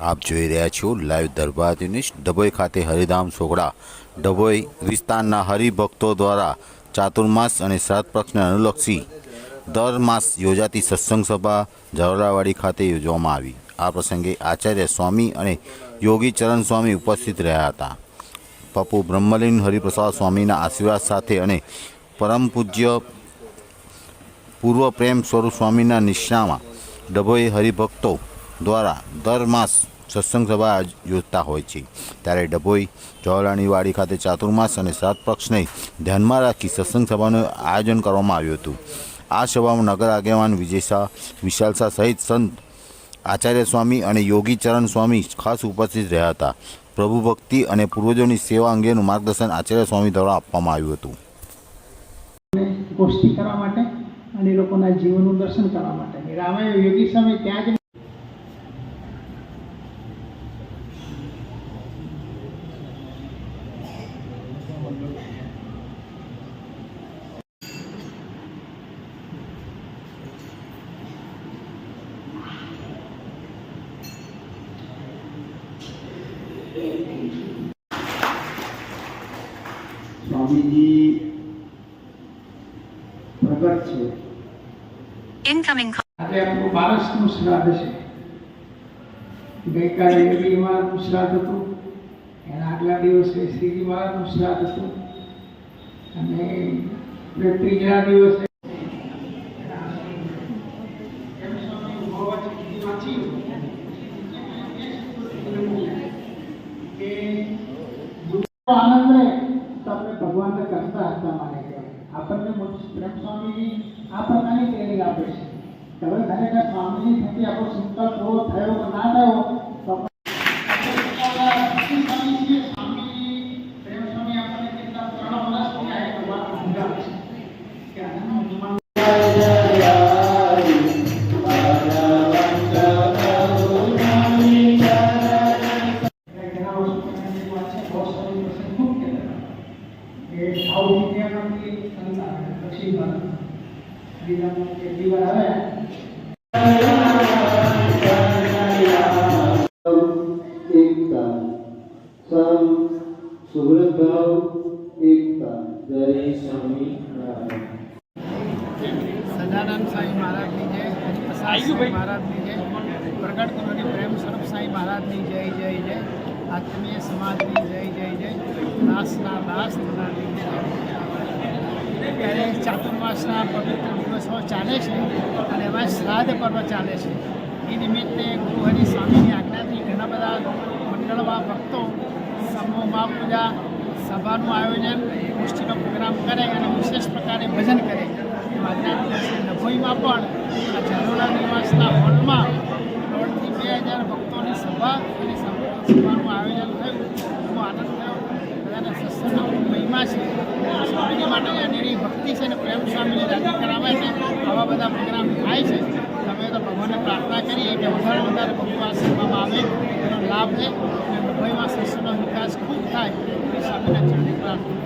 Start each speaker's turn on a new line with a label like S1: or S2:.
S1: આપ જોઈ રહ્યા છો લાઈવ દરબાર ન્યૂઝ ડભોઈ ખાતે હરિધામ સોગડા. ડભોઈ વિસ્તારના હરિભક્તો દ્વારા ચાતુર્માસ અને શ્રાદ્ધ પક્ષને અનુલક્ષી દર માસ યોજાતી સત્સંગ સભા ઝવરાવાડી ખાતે યોજવામાં આવી. આ પ્રસંગે આચાર્ય સ્વામી અને યોગી ચરણ સ્વામી ઉપસ્થિત રહ્યા હતા. પપ્પુ બ્રહ્મલીન હરિપ્રસાદ સ્વામીના આશીર્વાદ સાથે અને પરમ પૂજ્ય પૂર્વ પ્રેમ સ્વરૂપ સ્વામીના નિષ્ણામાં ડભોઈ હરિભક્તો દ્વારા દર માસ સત્સંગ સભા યોજતા હોય છે. ત્યારે ડભોઈ જવાહરલાલની ખાતે ચાતુર્માસ અને સાત પક્ષને ધ્યાનમાં રાખી સત્સંગ સભાનું આયોજન કરવામાં આવ્યું હતું. આ સભામાં નગર આગેવાન વિજય શાહ, વિશાલ શાહ સહિત સંત આચાર્ય સ્વામી અને યોગી ચરણ સ્વામી ખાસ ઉપસ્થિત રહ્યા હતા. પ્રભુ ભક્તિ અને પૂર્વજોની સેવા અંગેનું માર્ગદર્શન આચાર્ય સ્વામી દ્વારા આપવામાં આવ્યું હતું.
S2: કરવા માટે અને લોકોના જીવનનું દર્શન કરવા માટે. રામાયણ યોગી સ્વામી ત્યાં જ
S3: સ્વામીજી પ્રગટ છે.
S4: ઇનકમિંગ
S2: આજે આપણું બારસનું શ્રાદ્ધ છે. ગઈકાલે એવી મહારાજનું શ્રાદ્ધ હતું. એના આગલા દિવસે શ્રીજી મહારાજનું શ્રાદ્ધ હતું. અને ત્રીજા દિવસે આનંદ રહે ભગવાનને કરતા હતા માને કહેવાય આપણને પ્રેમ સ્વામીની આ પ્રકારની ટ્રેનિંગ આપે છે. તમે ખરેખર સ્વામીની થકી આપણો સંકલ્પ થયો કે ના થયો હતા સાઉથ ઇન્ડિયામાંથી સંત આવે દક્ષિણ ભારત કેટલી વાર આવે.
S3: એકતા સમ સુહૃદ ભાવ એકતા જય સ્વામી
S2: સદાનંદ સાંઈ મહારાજની જય પ્રસાદ મહારાજની જય પ્રગટ ગુરુની પ્રેમ સ્વરૂપ સાંઈ મહારાજની જય જય જય. આત્મીય સમાજની જય જય જય. દાસના ત્યારે ચાતુર્માસના પવિત્ર દિવસો ચાલે છે અને એમાં શ્રાદ્ધ પર્વ ચાલે છે. એ નિમિત્તે ગુરુ હરિ સ્વામીની આજ્ઞાથી ઘણા બધા મંડળમાં ભક્તો સમૂહમાં પૂજા સભાનું આયોજન, ગોષ્ઠીનો પ્રોગ્રામ કરે અને વિશેષ પ્રકારે ભજન કરે. આજના ડભોઈમાં પણ આ ઝાલોડા નિવાસના હોલમાં દોઢથી બે હજાર ભક્તોની સભા અને સમૂહ સભાનું આયોજન થયું એવો આનંદ થયો બધાને સત્સંગનો ખૂબ મહિમા છે. સ્વામીજી માટે એની ભક્તિ છે અને પ્રેમ સ્વામીને રાજી કરાવે છે. આવા બધા પ્રોગ્રામ થાય છે. તમે તો ભગવાનને પ્રાર્થના કરીએ કે વધારે વધારે ભક્તો આ સેવામાં આવે એનો લાભ લે. અને મુંબઈમાં શિષ્યનો વિકાસ ખૂબ થાય. એ સ્વામીને ચરણે પ્રાર્થના